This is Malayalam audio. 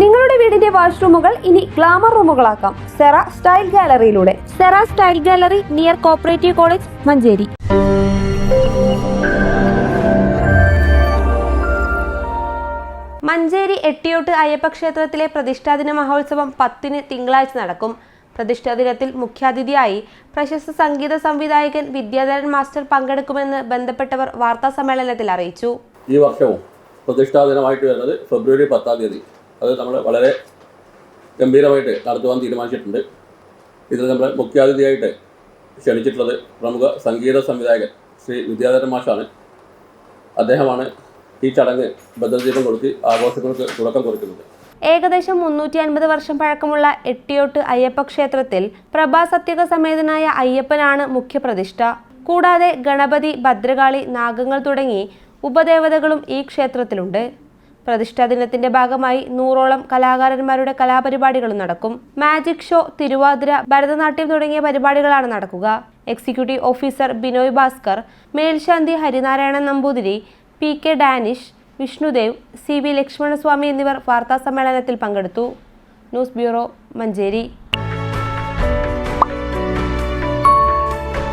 നിങ്ങളുടെ വീടിന്റെ വാഷ്റൂമുകൾ ഇനി ഗ്ലാമർ റൂമുകളാക്കാം. Sera style ഗാലറിയിലൂടെ. Sera style gallery near cooperative college Manjeri. Manjeri എട്ടിയോട്ട് Ayyappa ക്ഷേത്രത്തിലെ പ്രതിഷ്ഠാദിന മഹോത്സവം പത്തിന് തിങ്കളാഴ്ച നടക്കും. പ്രതിഷ്ഠാ ദിനത്തിൽ മുഖ്യാതിഥിയായി പ്രശസ്ത സംഗീത സംവിധായകൻ വിദ്യാധരൻ മാസ്റ്റർ പങ്കെടുക്കുമെന്ന് ബന്ധപ്പെട്ടവർ വാർത്താ സമ്മേളനത്തിൽ അറിയിച്ചു. ഈ വർഷവും പ്രതിഷ്ഠാ ദിനമായിട്ട് വരുന്നത് ഫെബ്രുവരി പത്താം തീയതി. അത് നമ്മൾ വളരെ ഗംഭീരമായിട്ട് നടത്തുവാൻ തീരുമാനിച്ചിട്ടുണ്ട്. ഇതിൽ നമ്മൾ മുഖ്യാതിഥിയായിട്ട് ക്ഷണിച്ചിട്ടുള്ളത് പ്രമുഖ സംഗീത സംവിധായകൻ ശ്രീ വിദ്യാധരൻ മാഷാണ്. അദ്ദേഹമാണ് ഈ ചടങ്ങ് ഭദ്രദീപം കൊടുത്ത് ആഘോഷങ്ങൾക്ക് തുടക്കം കുറിക്കുന്നത്. ഏകദേശം മുന്നൂറ്റി അൻപത് വർഷം പഴക്കമുള്ള എട്ടിയോട്ട് അയ്യപ്പ ക്ഷേത്രത്തിൽ പ്രഭാസത്യക സമേതനായ അയ്യപ്പനാണ് മുഖ്യപ്രതിഷ്ഠ കൂടാതെ ഗണപതി ഭദ്രകാളി നാഗങ്ങൾ തുടങ്ങി ഉപദേവതകളും ഈ ക്ഷേത്രത്തിലുണ്ട്. പ്രതിഷ്ഠാ ദിനത്തിന്റെ ഭാഗമായി നൂറോളം കലാകാരന്മാരുടെ കലാപരിപാടികൾ നടക്കും. മാജിക് ഷോ തിരുവാതിര ഭരതനാട്യം തുടങ്ങിയ പരിപാടികളാണ് നടക്കുക. എക്സിക്യൂട്ടീവ് ഓഫീസർ ബിനോയ് ഭാസ്കർ മേൽശാന്തി Harinarayanan Namboothiri P K Danish Vishnudev C V Lakshmanaswamy എന്നിവർ വാർത്താസമ്മേളനത്തിൽ പങ്കെടുത്തു. News bureau Manjeri.